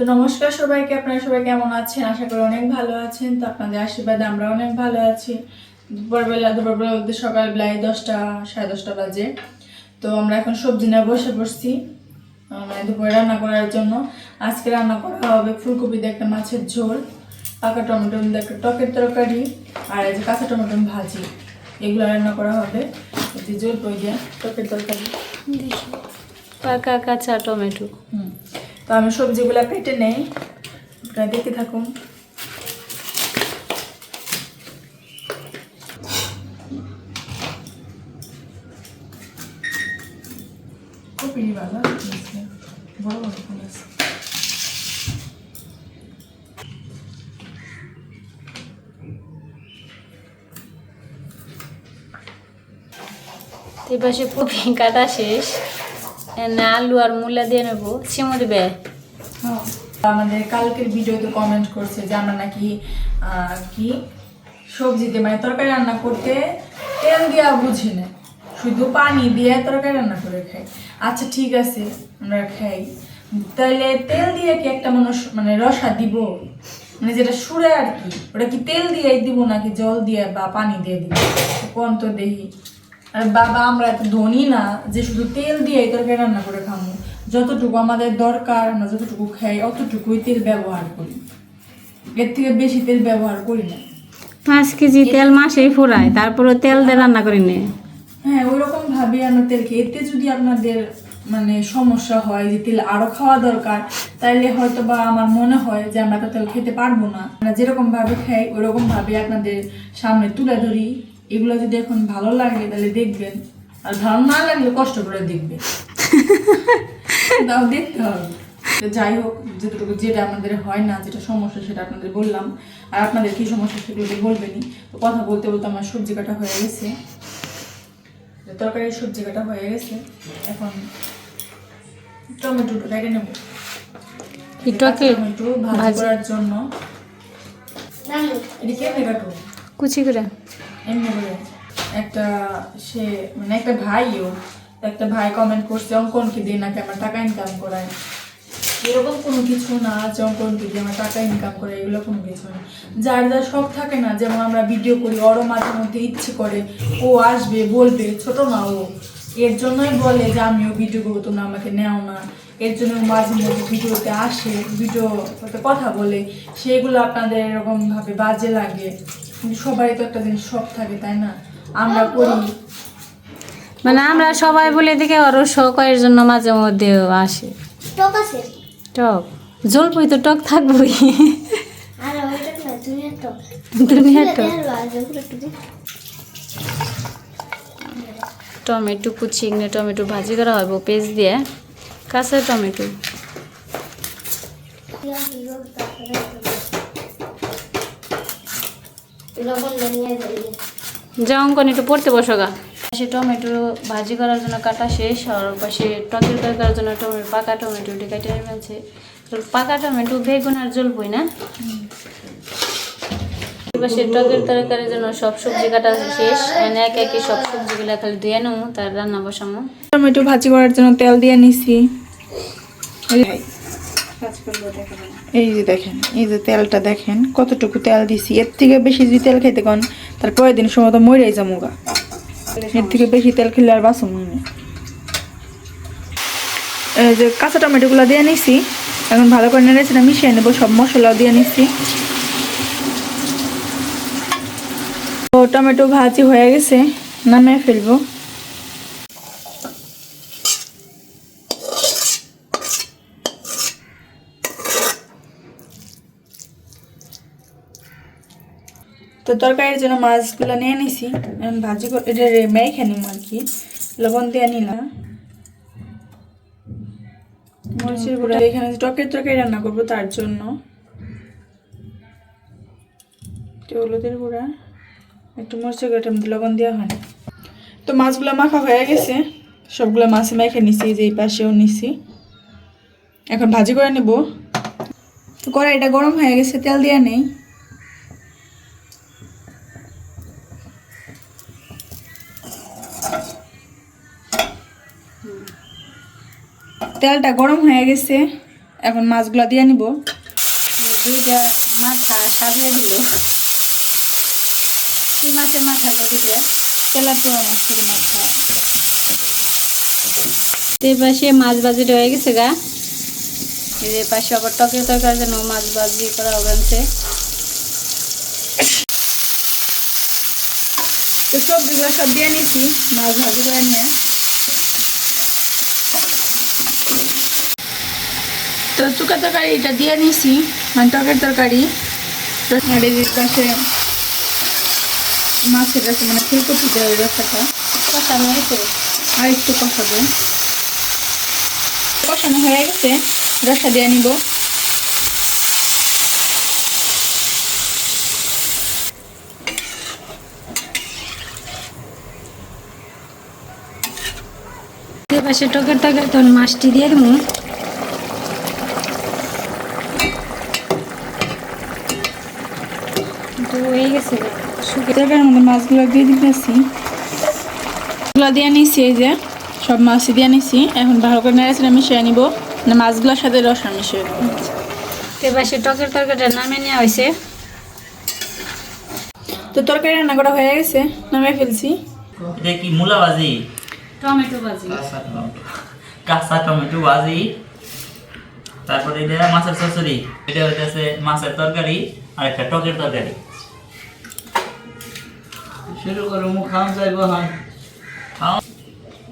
তো নমস্কার সবাইকে আপনারা সবাই কেমন আছেন? আশা করি অনেক ভালো আছেন। তো আপনাদের আশীর্বাদে আমরা অনেক ভালো আছি। দুপুরবেলা দুপুরবেলা বলতে সকালবেলায় দশটা সাড়ে দশটা বাজে। তো আমরা এখন সবজি নিয়ে বসে পড়ছি মানে দুপুরে রান্না করার জন্য। আজকে রান্না করা হবে ফুলকপি দিয়ে একটা মাছের ঝোল পাকা টমেটো দিয়ে একটা টকের তরকারি আর এই যে কাঁচা টমেটো ভাজি। এগুলো রান্না করা হবে। এই যে ঝোল পই দিয়ে টকের তরকারি। পাকা কাঁচা টমেটো। হুম। তো আমি সবজিগুলো কেটে নেই। আপনারা দেখতে থাকুন। কপি ভালো কপি কাটা শেষ। আলু আর মূলা দিয়ে নেব। সিমো দিবে। আমাদের কালকের ভিডিওতে কমেন্ট করছে যে আমরা নাকি কি? সবজিতে মানে তরকারি রান্না করতে তেল দেওয়া বুঝি না। শুধু পানি দিয়ে তরকারি রান্না করে খাই। আচ্ছা ঠিক আছে, আমরা খাই। তাহলে তেল দিয়ে কি একটা মানুষ মানে রসা দিব? মানে যেটা সুরে আর কি, ওটা কি তেল দিয়ে দিব নাকি জল দিয়ে বা পানি দিয়ে দিব? কোন তো দেখি। আর বাবা, আমরা এত ধনী না, যে শুধু তেল দিয়ে তরকারি রান্না করে খাব যতটুকু আমাদের দরকার আমরা যতটুকু খাই অতটুকুই তেল ব্যবহার করি। এর থেকে বেশি তেল ব্যবহার করি না। পাঁচ কেজি তেল মাসেই ফুরায় তারপরে তেল দিয়ে রান্না করি নে। হ্যাঁ ওইরকম ভাবে আমরা তেল খাই এতে যদি আপনাদের মানে সমস্যা হয় যে তেল আরও খাওয়া দরকার তাইলে হয়তো বা আমার মনে হয় যে আমরা তো তেল খেতে পারব না। আমরা যেরকম ভাবে খাই ওইরকম ভাবে আপনাদের সামনে তুলে ধরি। এগুলো যদি এখন ভালো লাগে তাহলে দেখবেন। আর ভালো না লাগলে কষ্ট করে দেখবেন। তাও দেখতে হবে। যাই হোক যেটুকু যেটা আমাদের হয় না যেটা সমস্যা সেটা আপনাদের বললাম। আর আপনাদের কি সমস্যা সেগুলো তো বলবেনই। তো কথা বলতে বলতে আমার সবজি কাটা হয়ে গেছে। তরকারির সবজি কাটা হয়ে গেছে। এখন টমেটোটা কেটে নেব। টমেটো ভাজি। করার জন্য। কুচি করে। এমনি করে। একটা সে মানে একটা ভাইও একটা ভাই কমেন্ট করছে, অঙ্কন কি দিয়ে নাকি আমার টাকা ইনকাম করায়? এরকম কোনো কিছু না যে অঙ্কন কি দিয়ে আমার টাকা ইনকাম করে এগুলো কোনো কিছু না। যার যার শখ থাকে না, যেমন আমরা ভিডিও করি, ওরও মাঝে মধ্যে ইচ্ছে করে, ও আসবে, বলবে, ছোট না ও। এর জন্যই বলে যে, আমিও ভিডিও করব তোমরা আমাকে নেও না। এর জন্য মাঝে মধ্যে ভিডিওতে আসে ভিডিও কথা বলে। সেগুলো আপনাদের এরকমভাবে বাজে লাগে। সবারই তো একটা জিনিস শখ থাকে, তাই না? আমরা করি। মানে আমরা সবাই বলে দেখে ওরও শখের জন্য মাঝে মধ্যে আসে। টক আছে? টক? জলপই তো টক থাকবই। দুনিয়ার টক। টমেটো কুচি এখানে টমেটো ভাজি করা হবে পেঁয়াজ দিয়ে। কাঁচা টমেটো। লবণ নিয়ে যাই। যা অঙ্কন একটু পড়তে বসো গা। পাশে টমেটো ভাজি করার জন্য কাটা শেষ আর পাশে টকের তরকারির জন্য টমেটো পাকা টমেটো কেটে তো পাকা টমেটো বেগুন আর জলপই না? পাশে টকের তরকারির জন্য সব সবজি কাটা শেষ। মানে এক একে সব সবজিগুলো খালি ধুয়ে নেব তার রান্না বসামো টমেটো ভাজি করার জন্য তেল দিয়ে নিছি। এই যে দেখেন এই যে তেলটা দেখেন কতটুকু তেল দিছি। এর থেকে বেশি যদি তেল খেতে কন তার পরের দিন সময় তো মরে যাব গা এর থেকে বেশি তেল খেলে আর বাসন মনে যে কাঁচা টমেটোগুলো দিয়ে নিছি, এখন ভালো করে নেড়েছি না মিশিয়ে নেব, সব মশলাও দিয়ে নিছি। তো টমেটো ভাজি হয়ে গেছে, নামিয়ে ফেলব। তো তরকারির জন্য মাছগুলো নিয়ে নিছি। ভাজি এটা মেখে নিম আর কি। লবণ দিয়ে নিলাম। মরিচের গুঁড়া। এখানে টকের তরকারি রান্না করব তার জন্য। হলুদের গুঁড়া, একটু মরিচের গুঁড়া লবণ দেওয়া হয় তো মাছগুলো মাখা হয়ে গেছে। সবগুলো মাছ মেখে নিছি যে এই পাশেও নিছি। এখন ভাজি করে নেব। তো কড়াইটা গরম হয়ে গেছে, তেল দেওয়া নেই। তেলটা গরম হয়ে গেছে, এখন মাছগুলো দিয়ে নিব। দুইটা মাথা সাজিয়ে দিল কি মাছের মাথাগুলো দিবে তেলাপিয়া মাছের মাথা এই পাশে মাছ ভাজিটা হয়ে গেছে গা। এই পাশে আবার টকের তরকার জন্য মাছ ভাজি করা হবে তো সবজিগুলো সব দিয়ে নিছি মাছ ভাজি করে নিয়ে। তো তরকারি এটা দিয়ে নিছি মানে টকের তরকারি। পাশে মাছের রসে মানে ফুলকপি দেওয়ার রসাটা কষানো হয়েছে আর একটু কষাবো। কষানো হয়ে গেছে রসা দিয়ে নিব। পাশে টকের তরকারি তখন মাছটি দিয়ে দেবো। তো হয়ে গেছে। শুকিয়ে মধ্যে মাছগুলো দিয়ে দিতেছি। মাছগুলো দিয়ে নিছি এই যে সব মাছ দিয়ে নিছি। এখন ভালো করে নেড়ে মিশিয়ে নিব। মানে মাছগুলোর সাথে রসা মিশিয়ে দেবো এবার সে টকের তরকারিটা নামে নেওয়া হয়েছে। তো তরকারি রান্না করা হয়ে গেছে নামিয়ে ফেলছি। এটা কি মূলা ভাজি? টমেটো ভাজি। কাঁচা টমেটো। কাঁচা টমেটো ভাজি। তারপরে এটা মাছের চচড়ি এটা হইতেছে মাছের তরকারি আর একটা টকের তরকারি। শুরু করো মুখ খাওয়া যাইব হ্যাঁ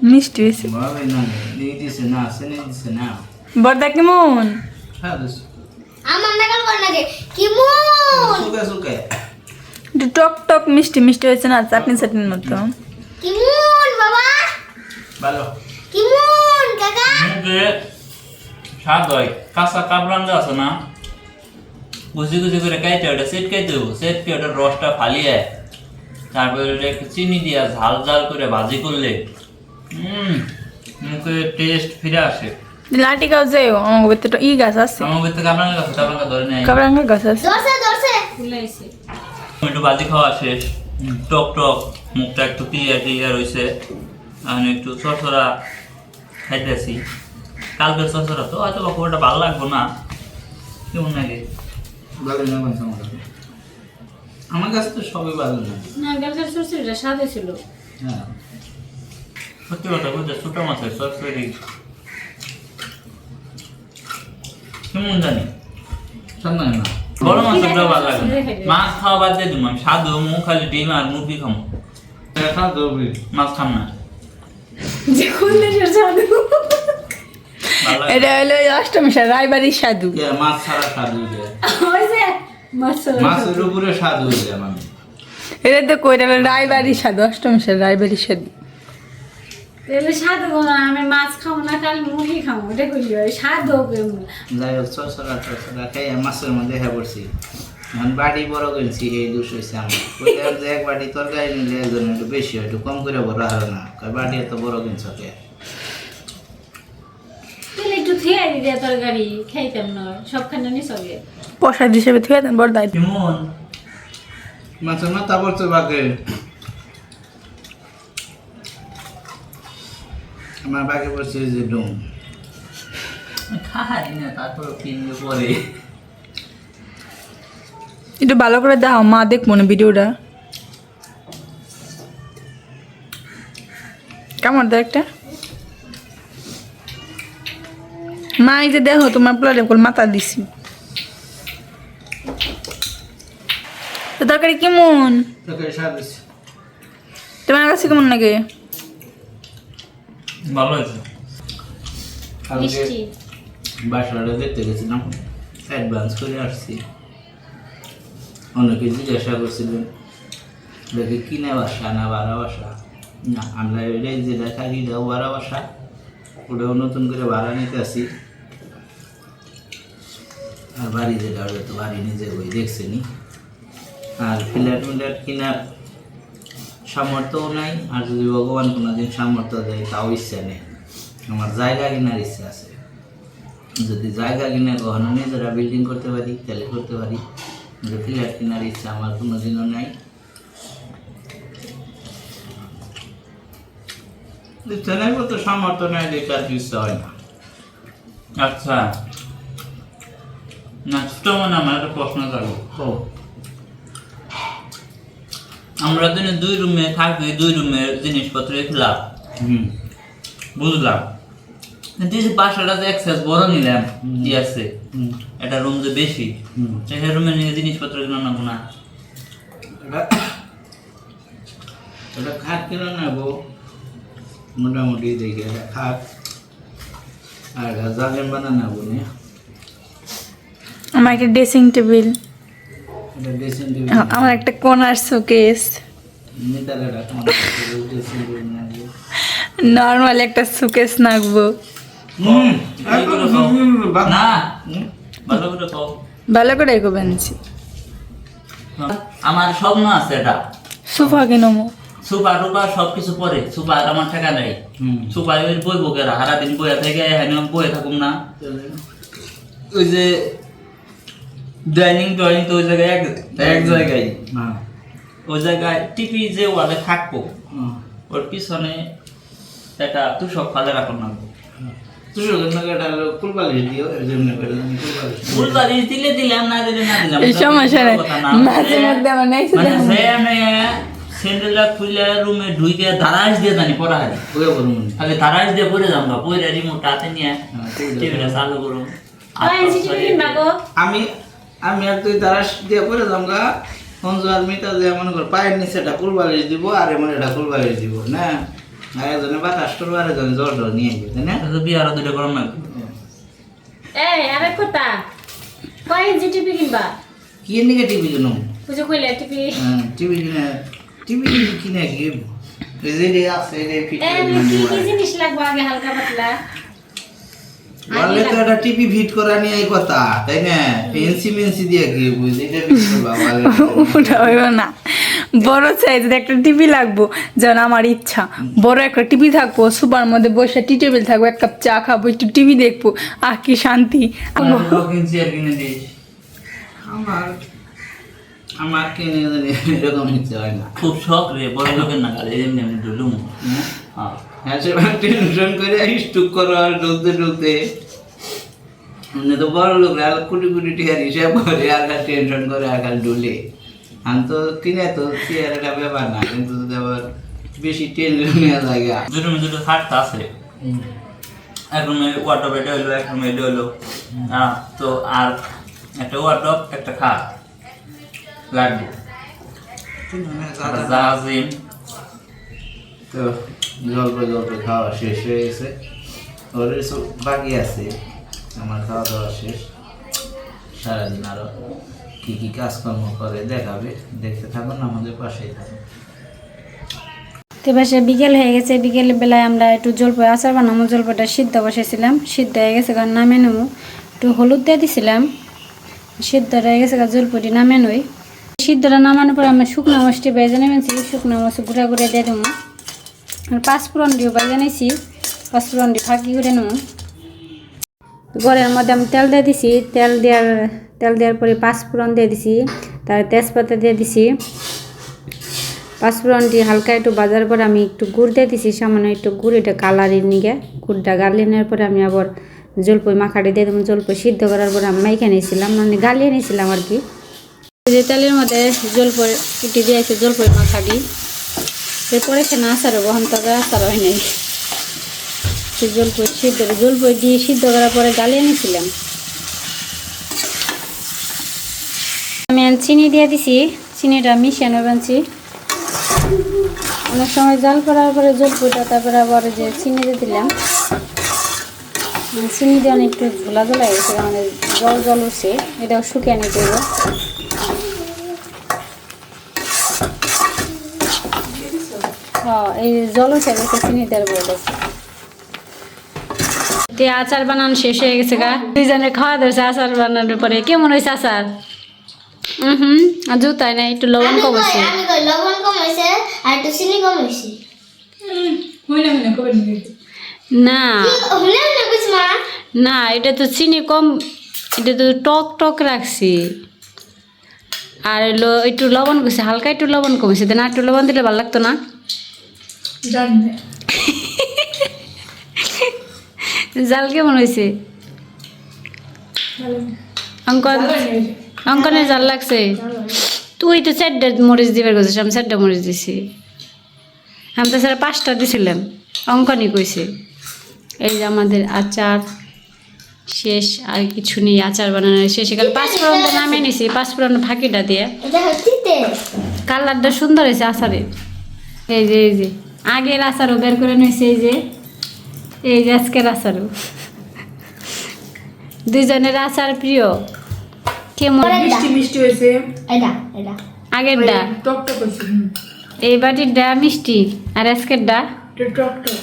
মিষ্টি হয়েছে। ভাবে না দিয়ে দিছে না শুনে দিছে না। বর্দা কেমন? হ্যাঁ দিস আমার নাকাল করে নাকি? কি মন সুকে সুকে একটু টক টক মিষ্টি মিষ্টি হয়েছে না চাটনি চাটনির মতো। কি মন বাবা? ভালো। কি মন কাকা? মুখে স্বাদ হয়। কাঁচা কাবরাঙ্গা আছে না? কুচি কুচি করে কাইতে ওটা সেট কাইতে দেবো সেটকে ওটার রসটা ফালিয়ে তারপরে একটু চিনি দিয়া ঝাল ঝাল করে ভাজি করলে হুম মুখে টেস্ট ফিরে আসে। লাটি গাছ আমার ভিতরে ই গাছ আছে। আমার ভিতরে কাবরাঙ্গা গাছ কাবরাঙ্গা ধরে নেয় কাবরাঙ্গা গাছ আছে। দর্শে দর্শে ফুলাইছে বাজি খাওয়া শেষ। টক টক মুখটা একটু ক্লিয়ার ক্লিয়ার হয়েছে এখন একটু সরসরা খাইতেছি। কালকের সরসরা তো হয়তো খুব একটা ভালো লাগবো না। কেমন লাগে? ভালো আমার কাছে তো সবই ভালো না। না কালকের সরষেটা স্বাদে ছিল। হ্যাঁ। সত্যি কথা বলতে ছোট মাছের সরসরি কেমন জানি? সামনে না বড় মাছের ভালো লাগে। মাছ খাওয়া বাদ দিয়ে দিম আমি। সাধু মুখ খালি ডিম আর মুরগি খামো দেখা দেবে মাছ খাম না। যে কোন দেশের লাগে। এটা হলো অষ্টমীশা রায়বাড়ির সাধু। মাছ ছাড়া হয়ে যায় মাছ মাছের উপরে স্বাদ হয়ে যায় মানে। এটা তো কই এটা হলো রায়বাড়ির সাধু অষ্টমীশা রায়বাড়ির সাধু তাহলে স্বাদ হব না আমি মাছ খাব না কাল মুরগি খাব এটা করি হয়? স্বাদ হবে যাই হোক মাছের মধ্যে হ্যাঁ পড়ছি। এখন বাড়ি বড় করেছি এই দুষ হয়েছে আমার। কইলাম যে এক বাটি তরকারি নিলে একজন একটু বেশি হয় একটু কম করে বড় হবে না। বাড়ি এত বড় কিনছ কে? তাহলে একটু তরকারি খাইতাম না। সবখানে নি সবে প্রসাদ হিসেবে থুয়ে দেন কেমন? মাছের মাথা বাঘে। আমার পড়ছে যে ডুম। খাই না তারপরে কিনবে পরে। একটু ভালো করে দাও মা দেখব না ভিডিওটা। কেমন দেখ একটা? মা এই যে দেখো তোমার প্লেটে করে মাথা দিছি। তো তরকারি কেমন? তোমার কাছে কেমন লাগে? ভালো মিষ্টি। বাসাটা দেখতে গেছিলাম অ্যাডভান্স করে আসছি। অনেকে জিজ্ঞাসা করছিলেন দেখি কিনে বাসা না বাড়া বাসা? না আমরা এটাই যেটা থাকি এটাও বাড়া বাসা। ওটাও নতুন করে ভাড়া নিতে আসি। আর বাড়ি যেটা ওটা তো বাড়ি নিজে ওই দেখছেনি। আর ফ্ল্যাট মিল্যাট কেনার সামর্থ্যও নাই, আর যদি ভগবান কোনো দিন সামর্থ্য দেয়, তাও ইচ্ছা নেই। আমার জায়গা কেনার ইচ্ছা আছে। যদি জায়গা কিনে কখনো নিজেরা বিল্ডিং করতে পারি, তাহলে করতে পারি। ফ্ল্যাট কেনার ইচ্ছা আমার কোনো দিনও নাই। ইচ্ছা নাই বলতে সামর্থ্য নাই দেখে আর কি ইচ্ছা হয় না। আচ্ছা। না ছোট মানে আমার একটা প্রশ্ন থাকব আমরা দিনে দুই রুমে থাকি দুই রুমের জিনিসপত্র খোলা হুম। বুঝলাম। কিন্তু যে বাসাটা যে এক্সেস বড় নিলাম। আছে? এটা রুম যে বেশি সেই রুমে নিয়ে জিনিসপত্র কিনা না না। এটা খাট কিনে নেব মোটামুটি দেখে খাট। আর এটা জালেন বানা নেব নিয়ে। আমার একটা ড্রেসিং টেবিল আমার একটা কোনার শোকেস নর্মাল একটা শোকেস নাকবো। ভালো করে খাও। এগো বানছি আমার স্বপ্ন আছে এটা। সোফা কিনবো সুপার টুপার সব কিছু পরে। সুপার আমার টাকা নেই। সুপার ওই বই বকেরা সারা দিন বইয়া থেকে বইয়ে থাকুম না। ওই যে ডাইনিং টয়নিং তো ওই জায়গায় এক এক জায়গায়। হ্যাঁ। ওই জায়গায় টিভি যে ওয়ালে থাকব ওর পিছনে একটা তুষক ফালে রাখুন না মানে স্যান্ডেলটা খুলে রুমে দিয়ে জানি পড়া হয় খালি দারাজ দিয়ে পড়ে যাম পড়ে রিমোট হাতে নিয়ে হ্যাঁ, ঠিক আছে। টিভিটা চালু করুন। আমি আমি আর তুই তারা দিয়ে পরে যাম গা। সঞ্জু আর মিতা যে মনে কর পায়ের নিচে এটা কুলবালিশ দিব আর এমন এটা কুলবালিশ দিব না? আর একজনে বাতাস করব আর একজনে জ্বর জ্বর নিয়ে যাবে তাই না? বিয়ে আরও দুটো গরম না এই আরেক কথা কয় ইঞ্চি টিভি কিনবা? কি নিকে টিভি কিনো পুজো কইলে টিভি। টিভি কিনে টিভি কিনে কি? এই আছে রে ফিট কি কি জিনিস লাগবে আগে হালকা পাতলা? বললে তো এটা টিভি ফিট করা নিয়ে এই কথা তাই না? পেন্সি মেন্সি দিয়ে কি বুঝলি? এটা ফিট করবা বলে ওটা হইব না। বড় সাইজের একটা টিভি লাগবো যেন আমার ইচ্ছা। বড় একটা টিভি থাকব সুপার মধ্যে বসে টি টেবিল থাকব এক কাপ চা খাব একটু টিভি দেখব। আহ কি শান্তি। রকিং চেয়ার কিনে দিস। আমার আমার কিনে এরকম ইচ্ছে হয় না। খুব শখ রে বড় লোকের না এমনি এমনি ঢুলুম। হ্যাঁ? হ্যাঁ হ্যাঁ টেনশন করে স্টুক করো আর ডলতে ডলতে এমনি তো বড় লোক আর কোটি কোটি টাকার হিসাব করে আর খালি টেনশন করে আর খালি ডুলে আমি তো কিনে তো চেয়ার একটা ব্যাপার না কিন্তু যদি আবার বেশি টেনশন নেওয়া জায়গা। দুটো দুটো খাটটা আছে। এক রুমে ওয়ার্ডব এটা হলো এক রুমে এটা হলো হ্যাঁ তো আর একটা ওয়ার্ডব একটা খাট লাগবে। জাহাজিম তো গল্প গল্প খাওয়া শেষ হয়ে গেছে। ওর সব বাকি আছে। আমার খাওয়া দাওয়া শেষ। সারাদিন আরও কি কি কাজকর্ম করে দেখাবে। দেখতে থাকুন, আমাদের পাশেই থাকুন। তো পাশে বিকেল হয়ে গেছে। বিকেল বেলায় আমরা একটু জলপাই আচার বানাবো। জলপাইটা সিদ্ধ বসেছিলাম সিদ্ধ হয়ে গেছে কারণ নামে নেব। একটু হলুদ দিয়ে দিছিলাম। সিদ্ধ হয়ে গেছে কারণ জলপাইটি নামে নই। সিদ্ধটা নামানোর পর আমরা শুকনো মাছটি বেজে নেমেছি শুকনো মাছ গুঁড়া গুঁড়া দিয়ে দেবো। পাঁচফোড়ন দিও বেজে নিয়েছি পাঁচফোড়ন দিয়ে ফাঁকি করে নেব। গড়ের মধ্যে আমি তেল দিয়ে দিছি, তেল দেওয়ার তেল দেওয়ার পরে পাঁচফোড়ন দিয়ে দিছি তার তেজপাতা দিয়ে দিছি। পাঁচফোড়নটি হালকা একটু বাজার পর আমি একটু গুড় দিয়ে দিছি, সামান্য একটু গুড়, এটা কালারের নিগে। গুড়টা গালিনের পরে আমি আবার জলপই মাখাটি দিয়ে দেবো, জলপই সিদ্ধ করার পরে আমি মাইখে নিয়েছিলাম মানে গালিয়ে নিয়েছিলাম আর কি। তেলের মধ্যে জলপই, কুটি দিয়েছে জলপই মাখাটি এরপরে এখানে আচার বহন তবে আচার হয় নাই। জল জলপই সিদ্ধ জলপই দিয়ে সিদ্ধ করার পরে গালিয়ে নিয়েছিলাম আমি চিনি দিয়ে দিছি, চিনিটা মিশিয়ে নেবেনছি অনেক সময় জাল করার পরে জল ফুটা তারপরে আবার যে চিনি দিয়ে দিলাম। চিনি দিয়ে অনেক একটু ঝোলা ঝোলা গেছে মানে জল জল উঠছে, এটাও শুকিয়ে নিতে হবে হ্যাঁ এই জল উঠে চিনি দেওয়ার বলে। তে আচার বানানো শেষ হয়ে গেছে গা। দুইজনে খাওয়া ধরছে আচার বানানোর পরে। কেমন হয়েছে আচার? হুম হুম জুতাই না একটু লবণ আমি কম কই হয়েছে লবণ কম হয়েছে আর একটু চিনি কম হয়েছে। হইলে হইলে কবে নিয়ে না। না এটা তো চিনি কম এটা তো টক টক রাখছি। আর একটু লবণ করছে হালকা একটু লবণ কমেছে না একটু লবণ দিলে ভালো লাগতো না। জাল কেমন হয়েছে। অঙ্কন অঙ্কনের জাল লাগছে? তুই তো চারটা মরিচ দিবার গেছিস আমি চারটা মরিচ দিছি। আমি তো স্যার পাঁচটা দিছিলাম। অঙ্কনই কইছে। এই যে আমাদের আচার শেষ আর কিছু নেই আচার বানানোর শেষ। এখানে পাঁচ ফোড়ন তো নামে নিছি পাঁচ ফোড়ন ফাঁকিটা দিয়ে। কালারটা সুন্দর হয়েছে আচারের। এই যে এই যে। আগের আচারও বের করে নিয়েছে এই যে এই যে আজকের আচারও দুইজনের আচার প্রিয়। কেমন? মিষ্টি মিষ্টি হয়েছে। এটা এটা। আগেরটা? টক টক হয়েছে হুম। এই বাটিরটা মিষ্টি আর টক টক।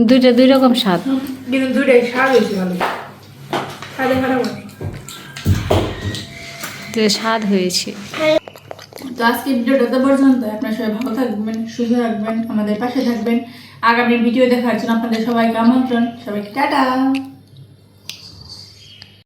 দুইটা দুই রকম স্বাদ। কিন্তু দুইটাই স্বাদ হয়েছে ভালো। স্বাদে খারাপ স্বাদ হয়েছে। তো আজকে ভিডিওটা তো পর্যন্ত। আপনারা সবাই ভালো থাকবেন, সুস্থ থাকবেন, আমাদের পাশে থাকবেন। আগামী ভিডিও দেখার জন্য আপনাদের সবাইকে আমন্ত্রণ। সবাইকে টাটা।